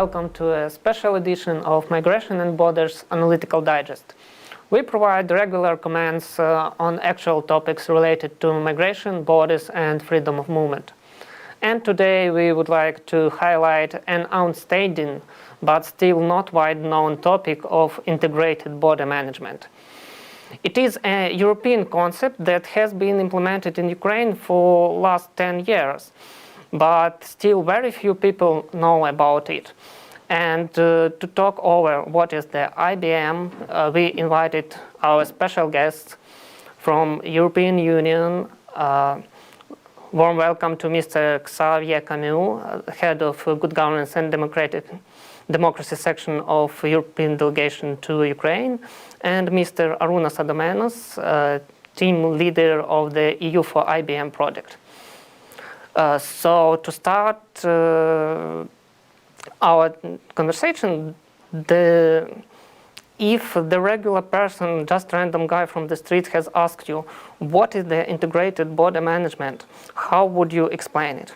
welcome to a special edition of Migration and Borders Analytical Digest. We provide regular comments uh, on actual topics related to migration, borders, and freedom of movement. And today we would like to highlight an outstanding but still not wide known topic of integrated border management. It is a European concept that has been implemented in Ukraine for last 10 years but still very few people know about it. And uh, to talk over what is the IBM, uh, we invited our special guests from European Union. Uh, warm welcome to Mr. Xavier Camus, uh, head of Good Governance and Democratic Democracy section of European delegation to Ukraine, and Mr. Arūnas Adomēnas, uh, team leader of the EU for IBM project. Uh, so to start uh, our conversation, the, if the regular person, just random guy from the street, has asked you, what is the integrated border management, how would you explain it?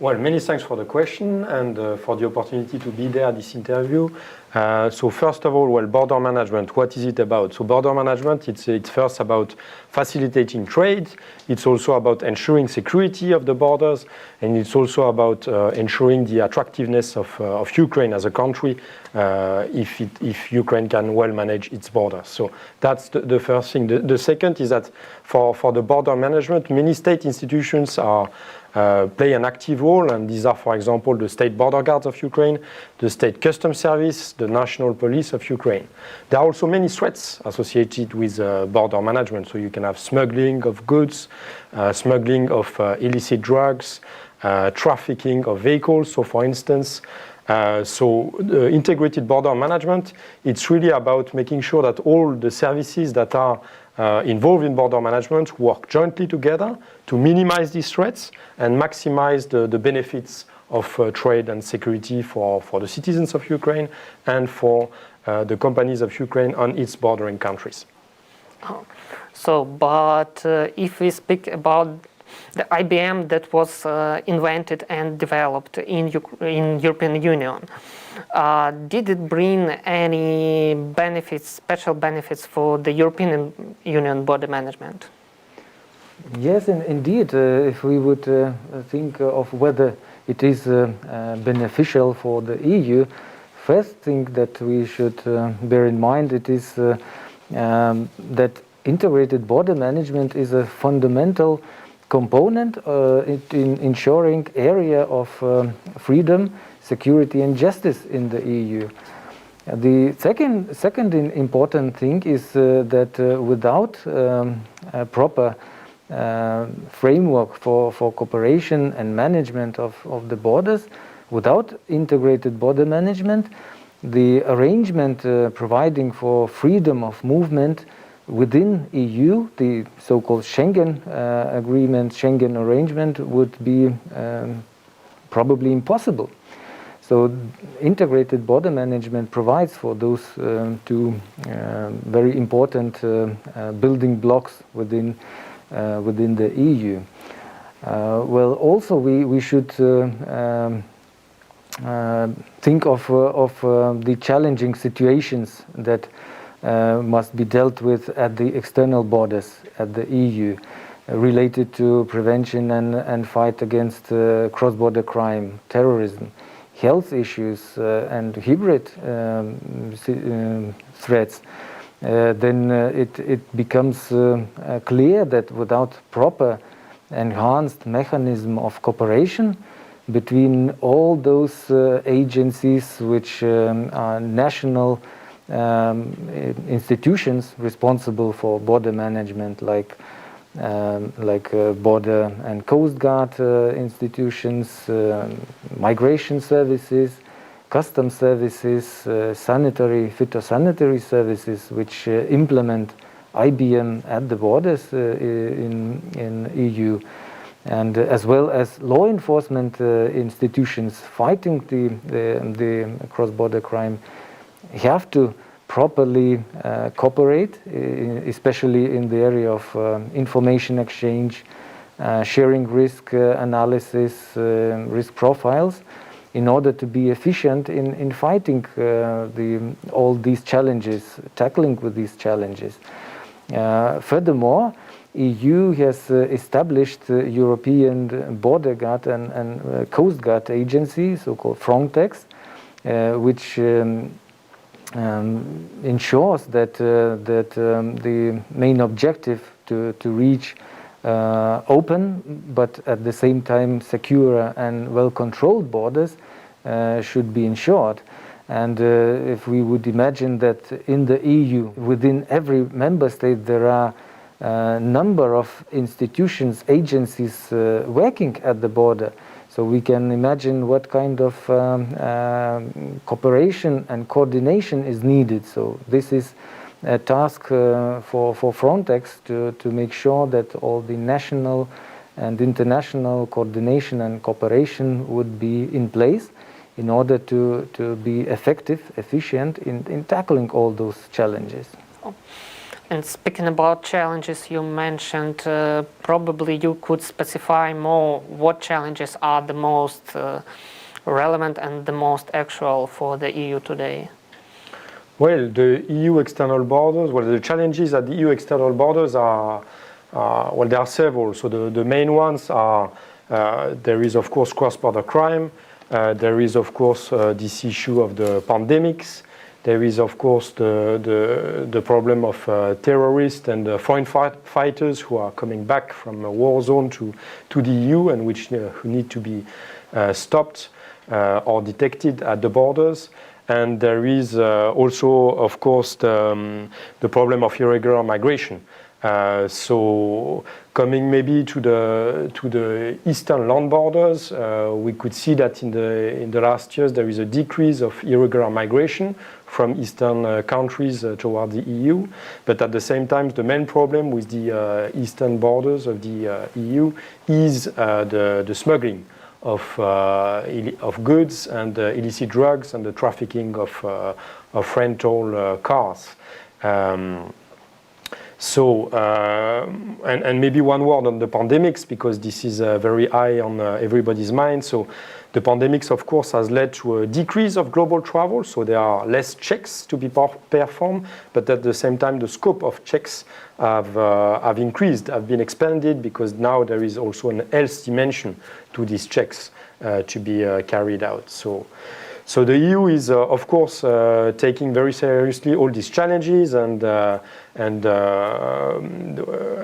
Well, many thanks for the question and uh, for the opportunity to be there at this interview. Uh, so first of all, well, border management, what is it about? So border management, it's, first about facilitating trade. It's also about ensuring security of the borders. And it's also about uh, ensuring the attractiveness of, Ukraine as a country if, Ukraine can well manage its borders. So that's the, first thing. The, second is that for, for the border management, many state institutions are play an active role, and these are, for example, the State Border Guards of Ukraine, the State Customs Service, the National Police of Ukraine. There are also many threats associated with uh, border management. So you can have smuggling of goods, uh, smuggling of uh, illicit drugs, uh, trafficking of vehicles. So, for instance, uh, so integrated border management, it's really about making sure that all the services that are uh, involved in border management work jointly together to minimize these threats and maximize the, the benefits of uh, trade and security for, for the citizens of Ukraine and for uh, the companies of Ukraine on its bordering countries. Oh. So, but uh, if we speak about the IBM that was uh, invented and developed in, in European Union, uh, did it bring any benefits, special benefits for the European Union border management? Yes, in, indeed. Uh, if we would uh, think of whether it is uh, uh, beneficial for the EU, first thing that we should bear in mind it is um, that integrated border management is a fundamental component in ensuring area of um, freedom security and justice in the EU. The second, second important thing is uh, that uh, without um, a proper uh, framework for, for cooperation and management of, of the borders, without integrated border management, the arrangement uh, providing for freedom of movement within EU, the so-called Schengen uh, agreement, Schengen arrangement, would be um, probably impossible. So integrated border management provides for those um, two uh, very important uh, uh, building blocks within uh, within the EU. Well, also we we should um, think of of the challenging situations that must be dealt with at the external borders at the EU. related to prevention and, and fight against cross-border crime, terrorism, health issues uh, and hybrid um, um, threats, uh, then uh, it, it becomes clear that without proper enhanced mechanism of cooperation between all those agencies which um, are national um, institutions responsible for border management like um, like uh, border and coast guard uh, institutions, uh, migration services, custom services, uh, sanitary, phytosanitary services, which uh, implement IBM at the borders uh, in, in EU, and as well as law enforcement institutions fighting the, the, the cross-border crime have to properly uh, cooperate, especially in the area of uh, information exchange, uh, sharing risk uh, analysis, uh, risk profiles, in order to be efficient in, in fighting uh, the, all these challenges, tackling with these challenges. Uh, furthermore, EU has uh, established the European Border Guard and, and uh, Coast Guard Agency, so-called Frontex, uh, which um, um, ensures that uh, that um, the main objective to, to reach uh, open but at the same time secure and well controlled borders uh, should be ensured. And uh, if we would imagine that in the EU, within every member state, there are a number of institutions, agencies uh, working at the border, so we can imagine what kind of um, um cooperation and coordination is needed. So this is a task uh, for, for Frontex to, to make sure that all the national and international coordination and cooperation would be in place in order to, to be effective, efficient in, in tackling all those challenges. And speaking about challenges, you mentioned uh, probably you could specify more what challenges are the most uh, relevant and the most actual for the EU today. Well, the EU external borders, well, the challenges at the EU external borders are, uh, well, there are several. So the, the main ones are uh, there is, of course, cross border crime, uh, there is, of course, uh, this issue of the pandemics. There is, of course, the, the, the problem of uh, terrorists and uh, foreign fight fighters who are coming back from a war zone to, to the EU and which uh, who need to be uh, stopped uh, or detected at the borders. And there is uh, also, of course, the, um, the problem of irregular migration. Uh, so coming maybe to the to the eastern land borders, uh, we could see that in the in the last years there is a decrease of irregular migration from eastern uh, countries uh, toward the EU. But at the same time, the main problem with the uh, eastern borders of the uh, EU is the smuggling of of goods and illicit drugs and the trafficking of of rental cars. Um, So, uh, and, and maybe one word on the pandemics because this is uh, very high on uh, everybody's mind. So, the pandemics, of course, has led to a decrease of global travel. So, there are less checks to be per- performed, but at the same time, the scope of checks have, uh, have increased, have been expanded because now there is also an health dimension to these checks uh, to be uh, carried out. So, so the EU is, uh, of course, uh, taking very seriously all these challenges, and uh, and uh,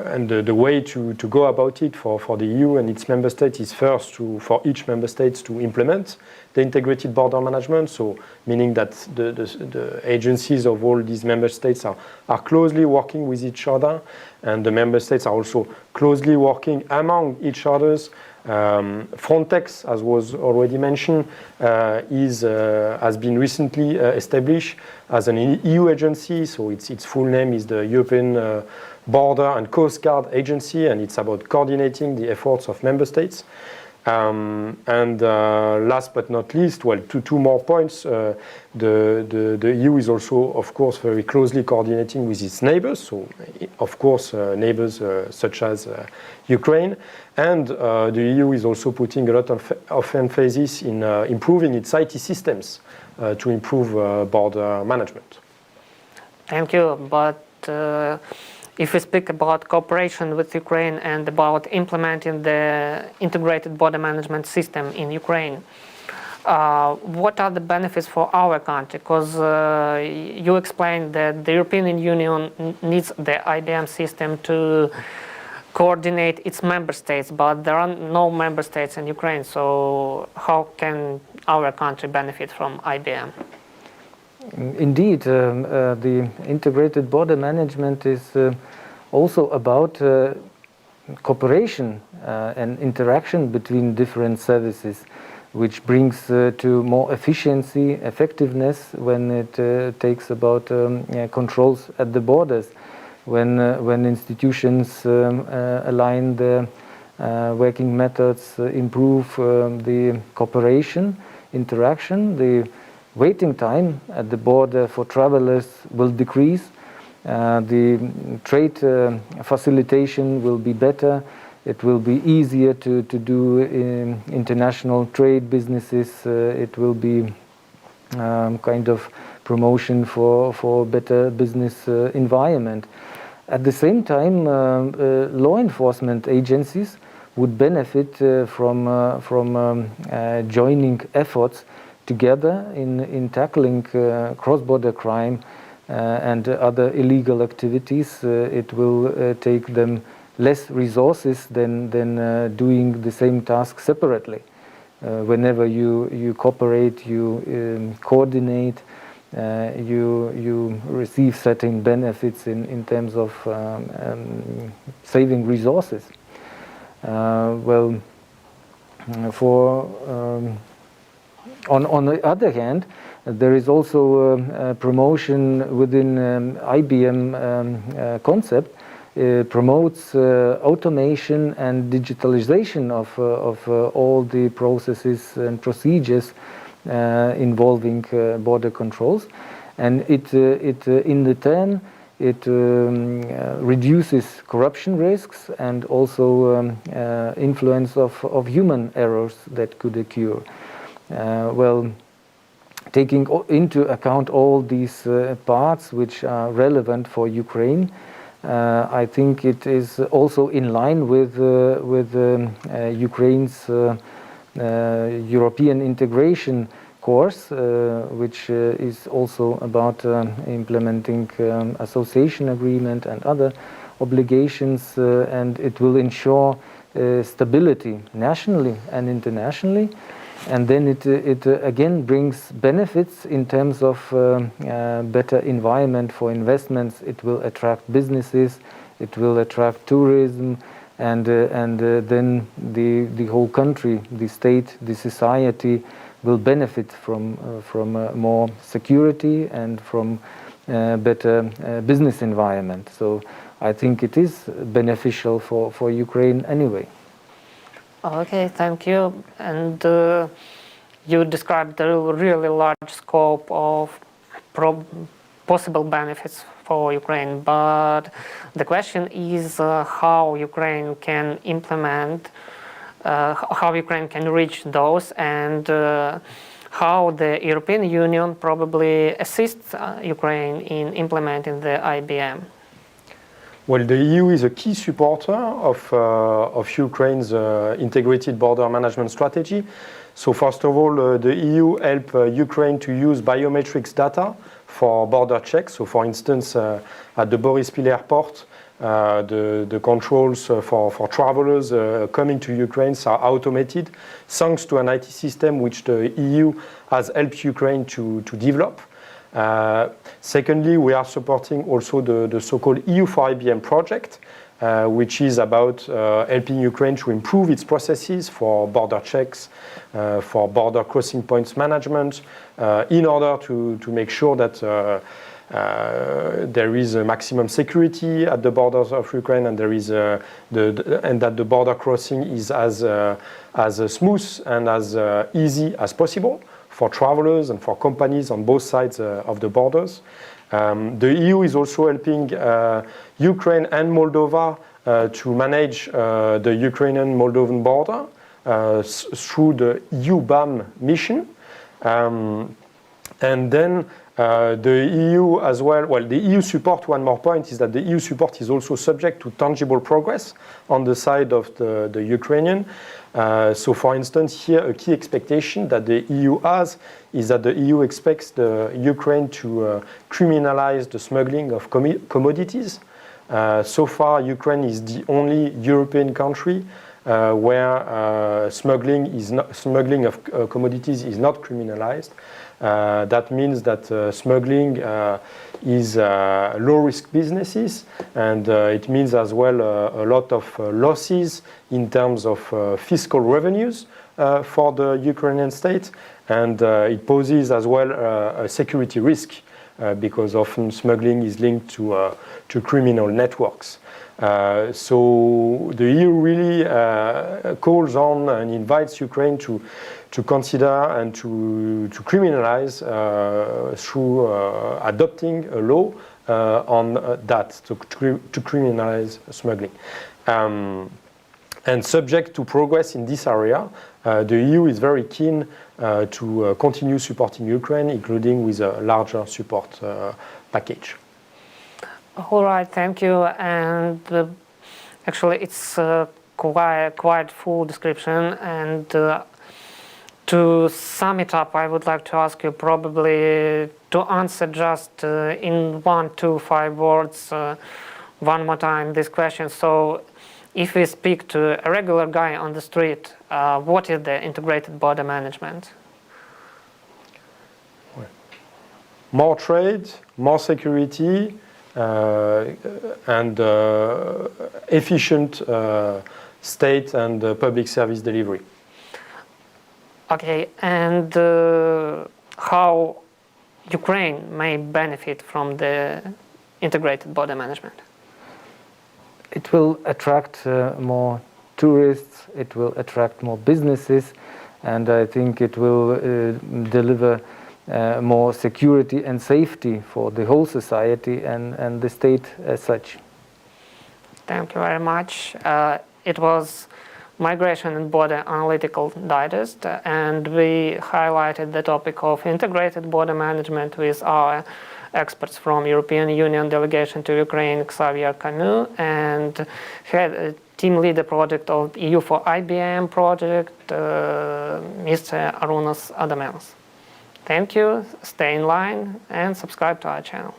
and the, the way to, to go about it for, for the EU and its member states is first to for each member states to implement the integrated border management. So meaning that the, the, the agencies of all these member states are, are closely working with each other, and the member states are also closely working among each others um, Frontex, as was already mentioned, uh, is, uh, has been recently uh, established as an EU agency. So its, its full name is the European Border and Coast Guard Agency, and it's about coordinating the efforts of member states. Um, and uh, last but not least, well, two, two more points. Uh, the, the, the EU is also, of course, very closely coordinating with its neighbors. So, of course, uh, neighbors uh, such as uh, Ukraine. And uh, the EU is also putting a lot of, of emphasis in improving its IT systems to improve border management. Thank you. But if we speak about cooperation with Ukraine and about implementing the integrated border management system in Ukraine, uh, what are the benefits for our country? Because uh, you explained that the European Union needs the IBM system to coordinate its member states, but there are no member states in Ukraine. So how can our country benefit from IBM? Indeed, um, uh, the integrated border management is uh, also about uh, cooperation uh, and interaction between different services, which brings uh, to more efficiency, effectiveness when it uh, takes about um, controls at the borders, when when institutions um, align the uh, working methods, improve um, the cooperation, interaction, the waiting time at the border for travelers will decrease. Uh, the trade uh, facilitation will be better. It will be easier to, to do um, international trade businesses. Uh, it will be um, kind of promotion for, for better business environment. At the same time, law enforcement agencies would benefit from, from um, joining efforts together in, in tackling uh, cross-border crime uh, and other illegal activities. Uh, it will take them less resources than, than doing the same task separately. Whenever you, you cooperate, you um, coordinate, uh, you, you receive certain benefits in, in terms of um, um, saving resources. Uh, well, for um, on, on the other hand, there is also um, a promotion within um, IBM um, uh, concept uh, promotes uh, automation and digitalization of, uh, of uh, all the processes and procedures uh, involving uh, border controls. And it, uh, it uh, in the turn, it um, uh, reduces corruption risks and also um, uh, influence of, of human errors that could occur. Uh, well, taking into account all these uh, parts which are relevant for Ukraine, uh, I think it is also in line with, with um, Ukraine's European integration course, which is also about implementing um, association agreement and other obligations, and it will ensure stability nationally and internationally. And then it, uh, it uh, again brings benefits in terms of um, uh, better environment for investments. It will attract businesses, it will attract tourism, and, uh, and uh, then the, the whole country, the state, the society will benefit from, uh, from uh, more security and from uh, better uh, business environment. So I think it is beneficial for, for Ukraine anyway. Okay, thank you. And uh, you described the really large scope of possible benefits for Ukraine, but the question is uh, how Ukraine can implement, uh, how Ukraine can reach those, and uh, how the European Union probably assists uh, Ukraine in implementing the IBM. Well, the EU is a key supporter of, uh, of Ukraine's uh, integrated border management strategy. So first of all, uh, the EU help Ukraine to use biometrics data for border checks. So for instance, at the Boryspil airport, uh, the, the controls for, for travelers uh, coming to Ukraine are automated thanks to an IT system which the EU has helped Ukraine to, to develop. Uh, secondly, we are supporting also the, so-called EU for IBM project, uh, which is about uh, helping Ukraine to improve its processes for border checks, uh, for border crossing points management, uh, in order to, make sure that uh, there is a maximum security at the borders of Ukraine, and there is the, the- and that the border crossing is as as smooth and as easy as possible for travelers and for companies on both sides uh, of the borders. Um, the EU is also helping uh, Ukraine and Moldova uh, to manage the Ukrainian-Moldovan border uh, s- through the EU-BAM mission. Um, and then uh, the EU as well, well, the EU support, one more point, is that the EU support is also subject to tangible progress on the side of the, the Ukrainian. Uh, so, for instance, here a key expectation that the EU has is that the EU expects the Ukraine to uh, criminalize the smuggling of commi- commodities. Uh, so far, Ukraine is the only European country where smuggling is not, smuggling of commodities is not criminalized. Uh, that means that uh, smuggling uh, is uh, low-risk businesses, and uh, it means as well uh, a lot of losses in terms of fiscal revenues for the Ukrainian state, and it poses as well a security risk because often smuggling is linked to uh, to criminal networks. Uh, so the EU really uh, calls on and invites Ukraine to to consider and to to criminalize uh, through uh, adopting a law uh, on uh, that to, to, to criminalize smuggling. Um, And subject to progress in this area, uh, the EU is very keen uh, to uh, continue supporting Ukraine, including with a larger support package. All right, thank you. And actually, it's quite quite full description. And to sum it up, I would like to ask you probably to answer just in one, two, five words one more time this question. So, if we speak to a regular guy on the street, uh, what is the integrated border management? More trade, more security, uh, and uh, efficient uh, state and uh, public service delivery. Okay, and uh, how Ukraine may benefit from the integrated border management? It will attract uh, more tourists, it will attract more businesses, and I think it will uh, deliver uh, more security and safety for the whole society and, and the state as such. Thank you very much. It was Migration and Border Analytical Digest, and we highlighted the topic of integrated border management with our experts from European Union delegation to Ukraine, Xavier Camus, and head uh, team leader project of EU for IBM project, uh, Mr. Arunas Adamelos. Thank you, stay in line, and subscribe to our channel.